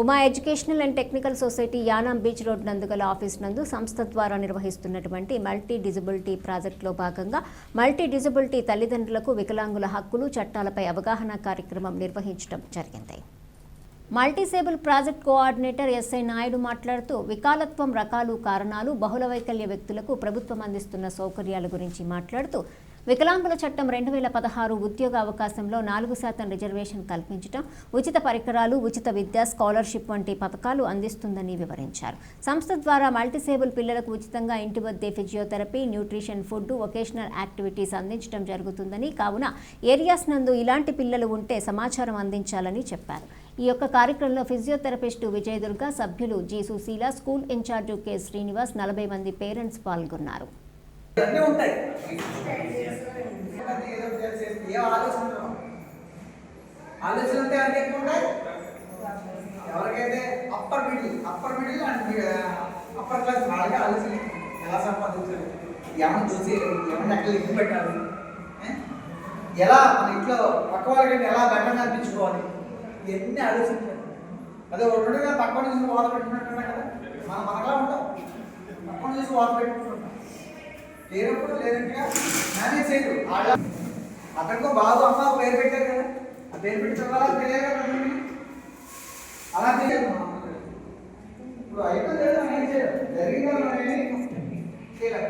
Uma educational and technical society Yanam beach road నందు గల office నందు సంస్థ ద్వారా నిర్వహిస్తున్నటువంటి మల్టీ డిజబిలిటీ ప్రాజెక్టులో భాగంగా మల్టీ డిజబిలిటీ తల్లిదండ్రులకు వికలాంగుల హక్కులు చట్టాలపై అవగాహన కార్యక్రమం నిర్వహించడం జరిగింది. మల్టీసేబుల్ ప్రాజెక్ట్ కోఆర్డినేటర్ ఎస్ఐ నాయుడు మాట్లాడుతూ వికాలత్వం రకాలు కారణాలు బహుళ వైకల్య వ్యక్తులకు ప్రభుత్వం అందిస్తున్న సౌకర్యాల గురించి మాట్లాడుతూ వికలాంగుల చట్టం రెండు వేల పదహారు ఉద్యోగ అవకాశంలో నాలుగు శాతం రిజర్వేషన్ కల్పించడం ఉచిత పరికరాలు ఉచిత విద్య స్కాలర్షిప్ వంటి పథకాలు అందిస్తుందని వివరించారు. సంస్థ ద్వారా మల్టీసేబుల్ పిల్లలకు ఉచితంగా ఇంటి వద్దే physiotherapy nutrition food vocational activities అందించడం జరుగుతుందని కావున ఏరియాస్ నందు ఇలాంటి పిల్లలు ఉంటే సమాచారం అందించాలని చెప్పారు. ఈ యొక్క కార్యక్రమంలో ఫిజియోథెరపిస్టు విజయదుర్గ సభ్యులు G Sushila school incharge K Srinivas నలభై మంది పేరెంట్స్ పాల్గొన్నారు. అన్నీ ఉంటాయి. ఏదో ఏ ఆలోచన ఉండవు. ఆలోచన ఉంటే అన్నీ ఎక్కువ ఉంటాయి. ఎవరికైతే upper middle upper middle and upper class వాళ్ళకి ఆలోచన ఎలా సంపాదించాలి? ఏమన్నా చూసి ఏమన్నా ఎక్కడ ఎక్కువ పెట్టాలి? ఎలా మన ఇంట్లో పక్క వాళ్ళకి ఎలా దండం అనిపించుకోవాలి? ఇవన్నీ ఆలోచించాలి. అదే ఒకటిగా పక్క నుంచి వాత పెట్టుకుంటున్నాం కదా? మనం మనలా ఉంటాం. పక్క నుంచి వాత పెట్టుకుంటున్నాం. లేనప్పుడు లేనట్టుగా మేనేజ్ చేయరు. అతనికో బాబు అమ్మ పేరు పెట్టారు కదా. ఆ పేరు పెట్టి చదవాలా తెలియదు అలా తెలియదు ఇప్పుడు అయిపోయింది కదా మనం ఏం జరిగిందా మనం ఏమీ చేయలేం